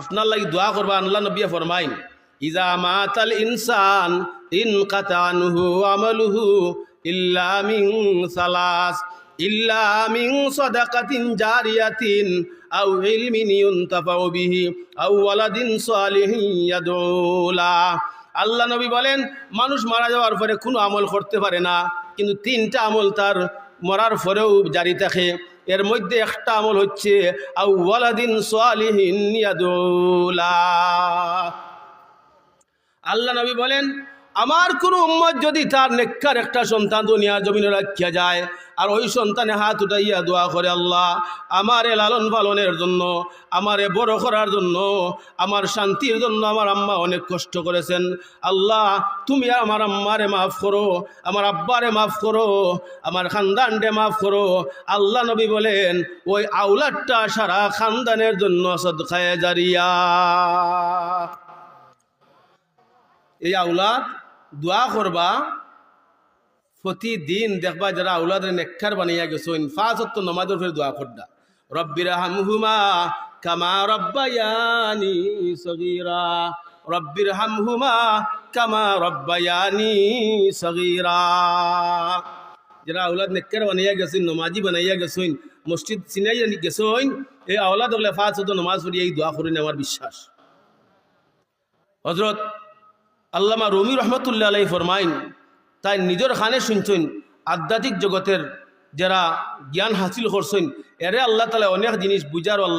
আপনার লাগি দোয়া করবা, আল্লাহ নবিয়া ফরমাইন, ইজা মাতাল ইনসান ইন কাতানুহু আমালুহু ইল্লা মিন সালাস, ইল্লা মিন সাদাকাতিন জারিয়াতিন, আও ইলমিন ইউনতাফাউ বিহি, আও ওয়ালাদিন সালিহিন ইয়াদউলা। আল্লাহ নবী বলেন, মানুষ মারা যাওয়ার পরে কোনো আমল করতে পারে না, কিন্তু তিনটা আমল তার মরার পরেও জারি থাকে। এর মধ্যে একটা আমল হচ্ছে আল্লাহ নবী বলেন আমার কোন উম্মত যদি তার নেককার একটা সন্তান দুনিয়ার জমিনে রাখিয়া যায়, আর ওই সন্তানে হাত উঠাইয়া দোয়া করে আল্লাহ, আমারে লালন পালনের জন্য, আমারে বড় করার জন্য, আমার শান্তির জন্য আমার আম্মা অনেক কষ্ট করেছেন। আল্লাহ, তুমি আমার আম্মারে মাফ করো, আমার আব্বারে মাফ করো, আমার খানদানরে মাফ করো। আল্লাহ নবী বলেন, ওই আউলাদটা সারা খানদানের জন্য সদখায় জারিয়া। এই আউলাদ দোয়া করবা, প্রতিদিন দেখবা যারা আউলাদের নেককার বানাইয়া গেছেন ফাঁসত্ব নমাজের ফের দোয়া করডা রব্বিরা হামহুমা কামা রব্বায়ানি সগীরা। রব্বির হামহুমা কামা রব্বায়ানি সগীরা। যারা আউলাদ নেককার বানাইয়া গেছেন নমাজি বানাইয়া গেছেন মসজিদ চিনাইয়া গেছেন এই আউলাদ হলে ফাঁসত্ব নমাজ পড়ি এই দোয়া করেন আমার বিশ্বাস। হজরত আল্লামা রমি রহমতুল্লাহ আলাই ফরমাইন, তাই নিজের খানে শুনছেন, আধ্যাত্মিক জগতের যারা জ্ঞান হাসিল করছেন, এরে আল্লাহ তালা অনেক জিনিস বুঝার আল্লাহ